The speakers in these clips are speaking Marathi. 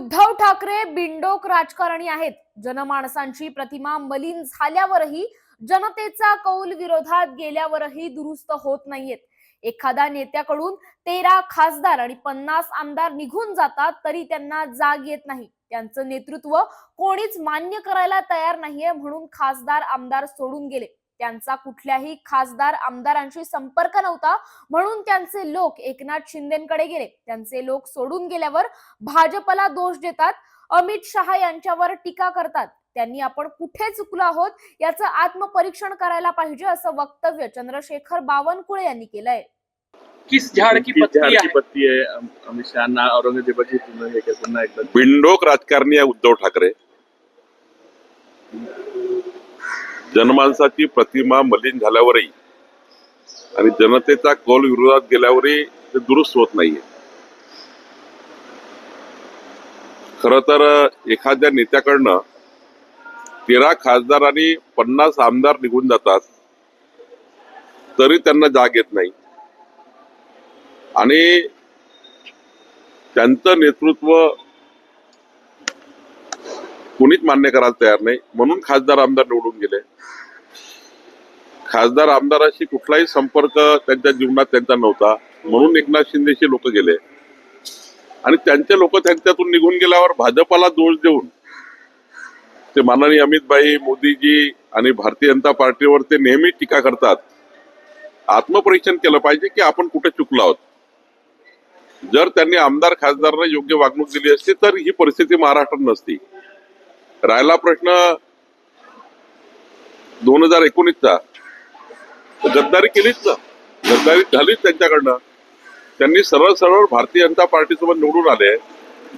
उद्धव ठाकरे बिंडोक राजकारणी आहेत. जनमानसांची प्रतिमा मलिन झाल्यावरही जनतेचा कौल विरोधात गेल्यावरही दुरुस्त होत नाहीयेत. एखाद्या नेत्याकडून तेरा खासदार आणि पन्नास आमदार निघून जातात तरी त्यांना जाग येत नाही. त्यांचं नेतृत्व कोणीच मान्य करायला तयार नाहीये म्हणून खासदार आमदार सोडून गेले. त्यांचा कुठल्याही खासदार आमदारांशी संपर्क नव्हता. म्हणून त्यांचे लोक एकनाथ शिंदेकडे गेले. त्यांचे लोक सोडून गेल्यावर भाजपला दोष देतात. अमित शहा यांच्यावर टीका करतात. त्यांनी आपण कुठे चुकलो आहोत याचं आत्मपरीक्षण करायला पाहिजे असं वक्तव्य चंद्रशेखर बावनकुळे यांनी केलंय. किस झाड की किस पत्ती झाड की आहे? अमित शहाना औरंगजेबाची पुन्हा एकदा बिंडोक राजकारणी आहे उद्धव ठाकरे. जनमानसाची प्रतिमा मलिन झाल्यावरही आणि जनतेचा कौल विरोधात गेल्यावरही ते दुरुस्त होत नाहीये. खर तर एखाद्या नेत्याकडनं तेरा खासदार आणि पन्नास आमदार निघून जातात तरी त्यांना जाग येत नाही. आणि त्यांचं नेतृत्व कोणीच मान्य करायला तयार नाही. म्हणून खासदार आमदार निवडून गेले. खासदार आमदाराशी कुठलाही संपर्क त्यांच्या जीवनात त्यांचा नव्हता. म्हणून एकनाथ शिंदेशी लोक गेले. आणि त्यांचे लोक त्यांच्यातून निघून गेल्यावर भाजपाला दोष देऊन ते माननीय अमितभाई मोदीजी आणि भारतीय जनता पार्टीवर ते नेहमी टीका करतात. आत्मपरीक्षण केलं पाहिजे की आपण कुठे चुकलो आहोत. जर त्यांनी आमदार खासदारांना योग्य वागणूक दिली असती तर ही परिस्थिती महाराष्ट्रात नसती. राहिला प्रश्न दोन हजार एकोणीसचा. गद्दारी केलीच ना. गद्दारी झालीच त्यांच्याकडनं. त्यांनी सरळ सरळ भारतीय जनता पार्टीसोबत निवडून आले.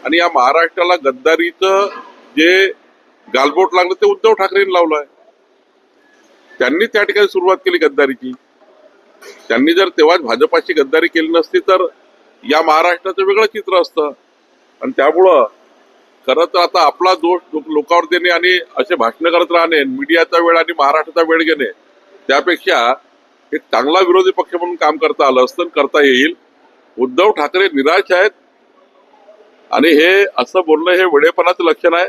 आणि या महाराष्ट्राला गद्दारीचं जे गालबोट लागलं ते उद्धव ठाकरेंनी लावलंय. त्यांनी त्या ठिकाणी सुरुवात केली गद्दारीची. त्यांनी जर तेव्हाच भाजपाची गद्दारी केली नसती तर या महाराष्ट्राचं वेगळं चित्र असतं. आणि त्यामुळं खरं तर आता आपला दोष लोकांवर देणे आणि असे भाषण करत राहणे मीडियाचा वेळ आणि महाराष्ट्राचा वेळ घेणे त्यापेक्षा एक चांगला विरोधी पक्ष म्हणून काम करता आलं असतं करता येईल. उद्धव ठाकरे निराश आहेत. आणि हे असं बोलणं हे वेळेपणाचं लक्षण आहे.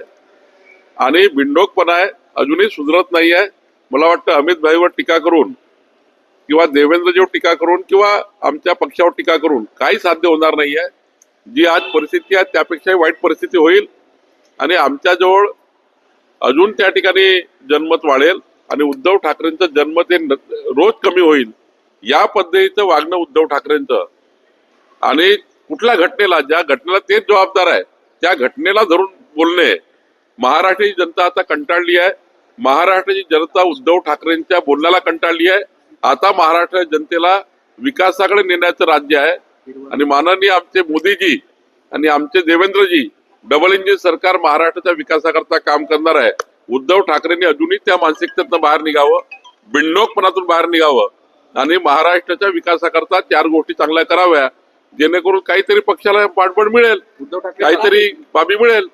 आणि बिंडोकपणा आहे. अजूनही सुधरत नाही आहे. मला वाटतं अमित भाईवर टीका करून किंवा देवेंद्रजीवर टीका करून किंवा आमच्या पक्षावर टीका करून काही साध्य होणार नाही आहे जी आज परिस्थिती आहे त्यापेक्षाही वाईट परिस्थिती होईल. आणि आमच्याजवळ अजून त्या ठिकाणी जनमत वाढेल आणि उद्धव ठाकरेंचं जनमत हे रोज कमी होईल. या पद्धतीचं वागणं उद्धव ठाकरेंचं. आणि कुठल्या घटनेला ज्या घटनेला तेच जबाबदार आहे त्या घटनेला धरून बोलणे. महाराष्ट्राची जनता आता कंटाळली आहे. महाराष्ट्राची जनता उद्धव ठाकरेंच्या बोलण्याला कंटाळली आहे. आता महाराष्ट्राच्या जनतेला विकासाकडे नेण्याचं राज्य आहे. आणि माननीय आमचे मोदीजी आणि आमचे देवेंद्रजी डबल इंजिन सरकार महाराष्ट्राच्या विकासाकरता काम करणार आहे. उद्धव ठाकरेंनी अजूनही त्या मानसिकतेतनं बाहेर निघावं बिंडोकपणातून बाहेर निघावं आणि महाराष्ट्राच्या विकासाकरता चार गोष्टी चांगल्या कराव्या जेणेकरून काहीतरी पक्षाला पाठबळ मिळेल उद्धव ठाकरे काहीतरी बाबी मिळेल.